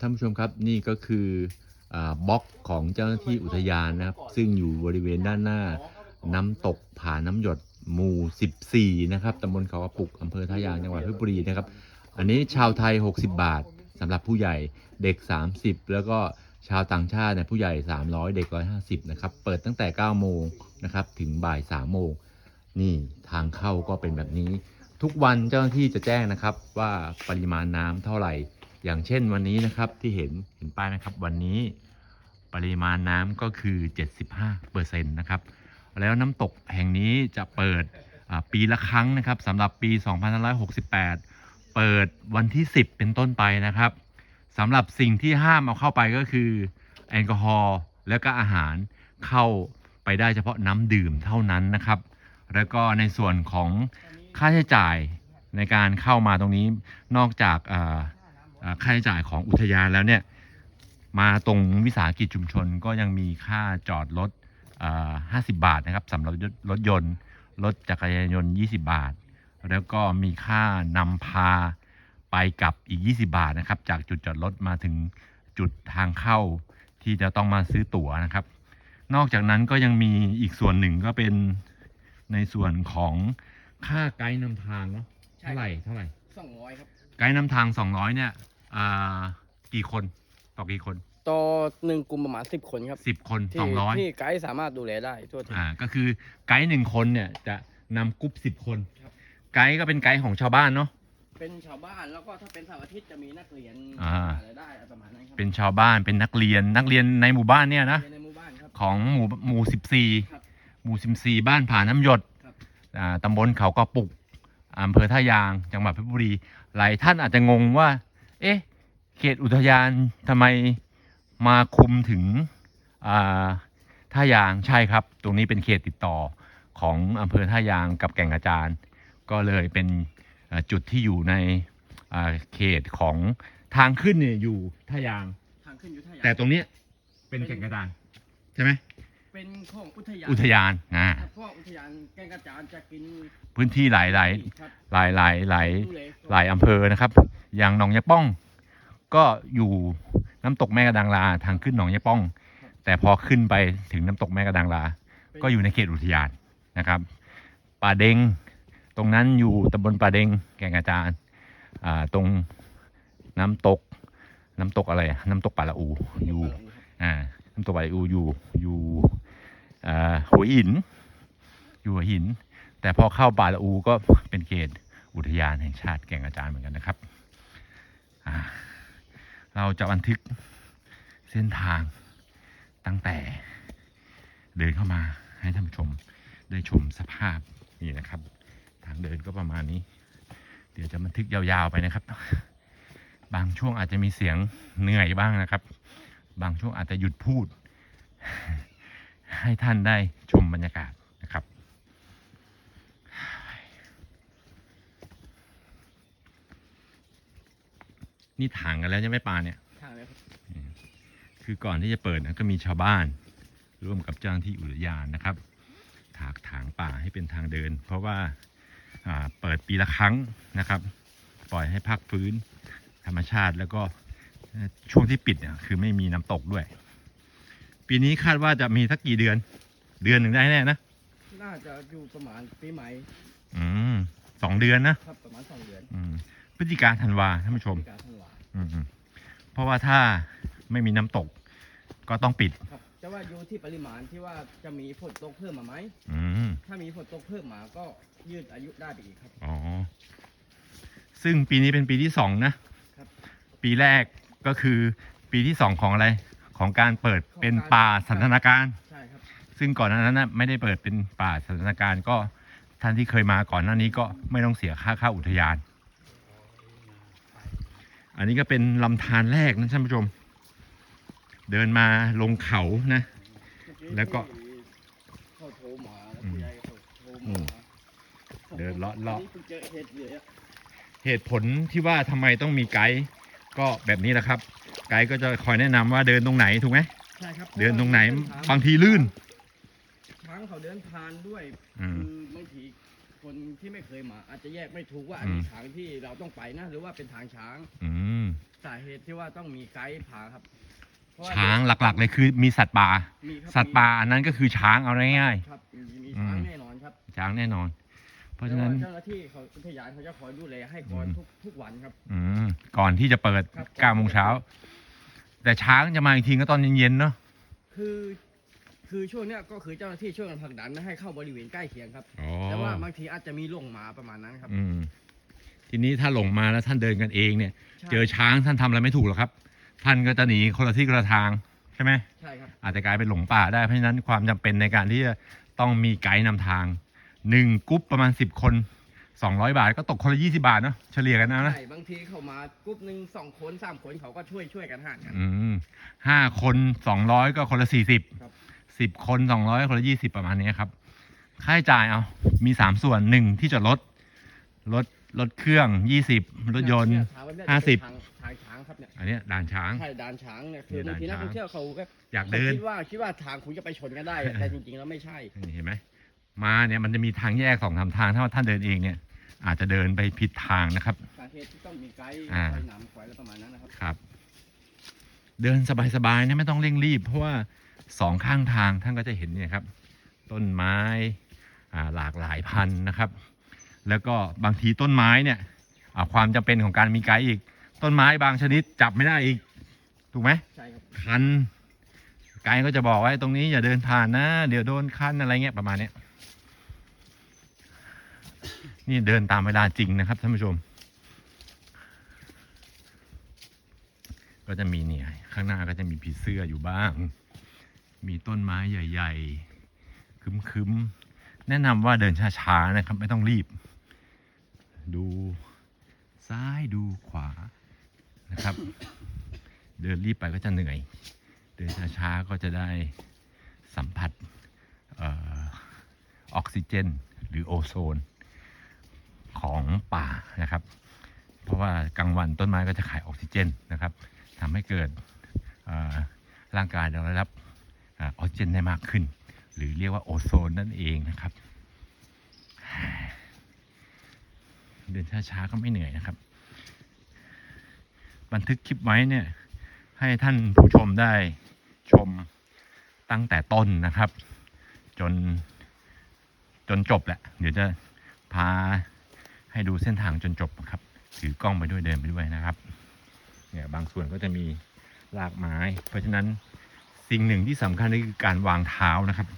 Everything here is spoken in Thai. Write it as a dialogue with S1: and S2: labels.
S1: ท่านผู้ชมครับนี่ก็คืออบล็อกของเจ้าหน้าที่อุทยานนะครับ ซึ่งอยู่บริเวณด้านหน้า น้ำตกผาน้ำหยดหมู่ 14 นะครับตำบลเขากระปุกอำเภอท่ายางจังหวัดเพชรบุรีนะครับ อันนี้ชาวไทย 60 บาทสำหรับผู้ใหญ่เด็ก 30 แล้วก็ชาวต่างชาติเนี่ยผู้ใหญ่ 300 เด็ก 150 นะครับ เปิดตั้งแต่ 9 โมงนะครับ ถึงบ่าย 3 โมง นี่ทางเข้าก็เป็นแบบนี้ ทุกวันเจ้าหน้าที่จะแจ้งนะครับว่าปริมาณน้ำเท่าไหร่ อย่างเช่นวันนี้นะครับที่เห็นเห็นป้ายไหมครับ วันนี้ปริมาณน้ำก็คือ 75เปอร์เซ็นต์นะครับ แล้วน้ำตกแห่งนี้จะเปิดปีละครั้งนะครับสำหรับปี 2568 เปิดวันที่ 10 เป็นต้นไปนะครับสำหรับสิ่งที่ห้ามเอาเข้าไปก็คือแอลกอฮอล์แล้วก็อาหารเข้าไปได้เฉพาะน้ำดื่มเท่านั้นนะครับ แล้วก็ในส่วนของค่าใช้จ่ายในการเข้ามาตรงนี้นอกจากา ค่าใช้จ่ายของอุทยานแล้วเนี่ยมาตรงวิสาหกิจชุมชนก็ยังมีค่าจอดรถอ่า50 บาทนะครับสำหรับรถยนต์ รถจักรยานยนต์ 20 บาท แล้วก็มีค่านำพาไปกลับอีก 20 บาทนะครับ จากจุดจอดรถมาถึงจุดทางเข้าที่จะต้องมาซื้อตั๋วนะครับ นอกจากนั้นก็ยังมีอีกส่วนหนึ่งก็เป็นในส่วนของค่าไกด์นำทางเนาะ
S2: ใช่
S1: เท่าไหร่เท่าไหร่
S2: สองร้อยครับ
S1: ไกด์นำทาง 200เนี่ย อ่ากี่คนต่อกี่คน
S2: ต่อหนึ่งกลุ่มประมาณสิบคนครับ
S1: 10คน
S2: ที่
S1: 200
S2: ที่ไกด์สามารถดูแลได้ทั่วถึง
S1: อ่าก็คือไกด์หนึ่งคนเนี่ยจะนำกรุ๊ปสิบคน
S2: ครับ
S1: ไกด์ก็เป็นไกด์ของชาวบ้านเนาะ
S2: เป็นชาวบ้านแล้วก็ถ้าเป็นเสาร์อาทิตย์จะมีนักเรียน
S1: อ่า
S2: อะไรได้ประมาณนั้นครั
S1: เป็นชาวบ้านเป็นนักเรียนนักเรียนในหมู่บ้านเนี่ยนะ
S2: เรียนในหมู่บ้านครับ
S1: ของหมู่หมู่สิบสี่
S2: ครับ
S1: หมู่สิบสี่บ้านผาน้ำหยด
S2: ครับ
S1: อ่าตำบลเขากระปุกอำเภอท่ายางจังหวัดเพชรบุรีหลายท่านอาจจะงงว่า เอ๊ะ เขตอุทยานทำไมมาคุมถึงอ่าท่ายางใช่ครับ ตรงนี้เป็นเขตติดต่อของอำเภอท่ายางกับแก่งกระจานก็เลยเป็นเอ่อจุดที่อยู่ในอ่าเขตของทางขึ้นเนี่ยอยู่ท่ายาง
S2: ทางขึ้นอยุทยา
S1: แต่ตรงเนี้ยเป็นแก่งกระจานใช่ไหม
S2: เป็นของอุทยาน
S1: อุทยานอ่า
S2: ครับเพราะว่าอุทยานแก่งกระจานจะกิน
S1: พื้นที่หลายหลาย
S2: ครับ
S1: หลายหลายหลาย
S2: ดูแล
S1: หลายอำเภอนะครับ อย่างหนองยะป้อง ก็อยู่น้ำตกแม่กระดังลาทางขึ้นหนองยะป้อง แต่พอขึ้นไปถึงน้ำตกแม่กระดังลา ก็อยู่ในเขตอุทยานนะครับ ป่าเดงตรงนั้นอยู่ตำบลป่าเดงแก่งกระจานอ่าตรงน้ำตก น้ำตกอะไร น้ำตกป่าละอูอยู่อ่าน้ำตกป่าละอูอยู่อยู่อ่าหัวหิน อยู่หัวหิน แต่พอเข้าป่าละอูก็เป็นเขตอุทยานแห่งชาติแก่งกระจานเหมือนกันนะครับ เราจะบันทึกเส้นทางตั้งแต่เดินเข้ามาให้ท่านผู้ชมได้ชมสภาพนี่นะครับ ทางเดินก็ประมาณนี้ เดี๋ยวจะบันทึกยาวๆไปนะครับ บางช่วงอาจจะมีเสียงเหนื่อยบ้างนะครับ บางช่วงอาจจะหยุดพูด ให้ท่านได้ชมบรรยากาศ นะครับนี่ถางกันแล้วใช่ไหมปลาเนี่ย
S2: ทางเลยครับ
S1: คือก่อนที่จะเปิดนะก็มีชาวบ้าน ร่วมกับเจ้าหน้าที่อุทยานนะครับ ถากถางป่าให้เป็นทางเดิน เพราะว่าอ่าเปิดปีละครั้งนะครับ ปล่อยให้พักฟื้นธรรมชาติแล้วก็ช่วงที่ปิดเนี่ยคือไม่มีน้ำตกด้วย ปีนี้คาดว่าจะมีสักกี่เดือน เดือนหนึ่งได้แน่นะ
S2: น่าจะอยู่ประมาณปีใหม่
S1: อืมสองเดือนนะ ครับ
S2: ประมาณสองเดือน
S1: อืมพฤศจิกาธันวาท่านผู้ชม
S2: การธันวา
S1: อืมอืม เพราะว่าถ้าไม่มีน้ำตกก็ต้องปิด
S2: ครับแต่ว่าอยู่ที่ปริมาณที่ว่าจะมีฝนตกเพิ่มมาไหม
S1: อืม
S2: ถ้ามีฝนตกเพิ่มมาก็ยืดอายุได้ไปอีกครับ
S1: อ๋อซึ่งปีนี้เป็นปีที่สองนะ
S2: ครับ
S1: ปีแรกก็คือปีที่สองของอะไรของการเปิดเป็นป่าสันทนาการ
S2: ใช่ครับ
S1: ซึ่งก่อนหน้านั้นนะไม่ได้เปิดเป็นป่าสันทนาการก็ท่านที่เคยมาก่อนหน้านี้ก็ไม่ต้องเสียค่าเข้าอุทยาน อันนี้ก็เป็นลำธารแรกนะท่านผู้ชม เดินมาลงเขานะ แล้วก็
S2: เขาโทรมา
S1: อืม
S2: ผู้ใหญ่เขาโทร
S1: อื
S2: มาม
S1: เดินเลาะเลาะ
S2: อันนี้เพิ่งเจอเหตุเลยอะ
S1: เหตุผลที่ว่าทำไมต้องมีไกด์ก็แบบนี้แหละครับ ไกด์ก็จะคอยแนะนำว่าเดินตรงไหนถูกไหม
S2: ใช่ครับ
S1: เดินตรงไหน
S2: เดิท
S1: บางทีลื่น
S2: ช้างเขาเดินผ่านด้วย
S1: อืม
S2: คือบางทีคนที่ไม่เคยมา อาจจะแยกไม่ถูกว่าอัน
S1: อื
S2: นี้
S1: ม
S2: ทางที่เราต้องไปนะ หรือว่าเป็นทางช้าง
S1: อืม
S2: แต่ สาเหตุที่ว่าต้องมีไกด์พาครับเพระว่
S1: ช้างหลักๆ เลยคือมีสัตว์ป่า
S2: มีครับ
S1: สัตว์ป่าอันนั้นก็คือช้างเอาง่าย
S2: ครับมีมี
S1: อืม
S2: ช้างแน่นอนครับ
S1: ๆช้างแน่นอน เพราะฉะนั้น
S2: แต่ว่เจ้าหน้าที่เขาอุทยานเขาจะคอยดูแลให้ก่อน
S1: อืม
S2: ทุกทุกวันครับ
S1: อืมก่อนที่จะเปิด
S2: ครับ
S1: 9โมงเช้า แต่ช้างจะมาอีกทีก็ตอนเย็นๆเนาะ
S2: คือคือช่วงเนี้ยก็คือเจ้าหน้าที่ช่วยกันผลักดันไม่ให้เข้าบริเวณใกล้เคียงครับ
S1: อ๋อ
S2: แต่ว่าบางทีอาจจะมีหลงหมาประมาณนั้นครับ
S1: อืม ทีนี้ถ้าหลงมาแล้วท่านเดินกันเองเนี่ย
S2: ใช่
S1: เจอช้างท่านทำอะไรไม่ถูกหรอกครับ ท่านก็จะหนีคนละที่คนละทางใช่ไหม
S2: ใช่ครับ
S1: อาจจะกลายเป็นหลงป่าได้ เพราะฉะนั้นความจำเป็นในการที่จะต้องมีไกด์นำทางหนึ่งกรุ๊ปประมาณสิบคนสองร้อยบาทก็ตกคนละยี่สิบาทเนาะเฉลี่ยกันเอานะ
S2: ใช่ บางทีเขามากรุ๊ปหนึ่งสองคนสามคนเขาก็ช่วยช่วยกันหารกัน
S1: อืมห้าคนสองร้อยก็คนละสี่สิบ
S2: ครับ
S1: สิบคนสองร้อยคนละยี่สิบประมาณนี้ครับ ค่าใช้จ่ายเอามีสามส่วนหนึ่งที่จอดรถรถ รถเครื่องยี่สิบรถยนต์
S2: เยทางไว้เนี่ย
S1: ห้าสิบ
S2: จะเป็นทางทางช้างครับเนี่ย
S1: อันเนี้ยด่านช้าง
S2: ใช่ด่านช้างเนี่ยคือ
S1: เนี่ย
S2: บางทีนัก
S1: ด่านช้าง
S2: ท่องเที่ยวเขาแบบ
S1: อยาก
S2: เขา
S1: เดิน
S2: คิดว่าคิดว่าทางคุณจะไปชนกันได้ แต่จริงๆแล้วไม่ใช่
S1: นี่เห็นไหมมาเนี่ยมันจะมีทางแยกสองสามทางถ้าว่าท่านเดินเองเนี่ย อาจจะเดินไปผิดทางนะครับ
S2: สาเหตุที่ต้องมีไกด์
S1: อ่า
S2: คอยนำคอยแล้วประมาณนั้นนะครับ
S1: ครับ เดินสบายๆนะไม่ต้องเร่งรีบ เพราะว่าสองข้างทางท่านก็จะเห็นเนี่ยครับ ต้นไม้อ่าหลากหลายพันธุ์นะครับ แล้วก็บางทีต้นไม้เนี่ยอ่าความจำเป็นของการมีไกด์อีก ต้นไม้บางชนิดจับไม่ได้อีก ถูกไหม
S2: ใช่ครับ
S1: คันไกด์ก็จะบอกไว้ตรงนี้อย่าเดินผ่านนะ เดี๋ยวโดนคันอะไรเงี้ยประมาณเนี้ยนี่เดินตามเวลาจริงนะครับท่านผู้ชม ก็จะมีเนี่ยข้างหน้าก็จะมีผีเสื้ออยู่บ้าง มีต้นไม้ใหญ่ ๆ คึมๆ แนะนำว่าเดินช้าๆนะครับ ไม่ต้องรีบ ดูซ้ายดูขวานะครับ เดินรีบไปก็จะเหนื่อย เดินช้าๆก็จะได้สัมผัสออกซิเจน หรือโอโซน ของป่านะครับ เพราะว่ากลางวันต้นไม้ก็จะขายออกซิเจนนะครับทำให้เกิดร่างกายเราได้รับออกซิเจนได้มากขึ้น หรือเรียกว่าโอโซนนั่นเองนะครับ เดินช้าๆก็ไม่เหนื่อยนะครับ บันทึกคลิปไว้เนี่ย ให้ท่านผู้ชมได้ชมตั้งแต่ต้นนะครับ จนจนจบแหละ เดี๋ยวจะพาให้ดูเส้นทางจนจบครับ ถือกล้องไปด้วยเดินไปด้วยนะครับเนี่ยบางส่วนก็จะมีรากไม้ เพราะฉะนั้นสิ่งหนึ่งที่สำคัญก็คือการวางเท้านะครับ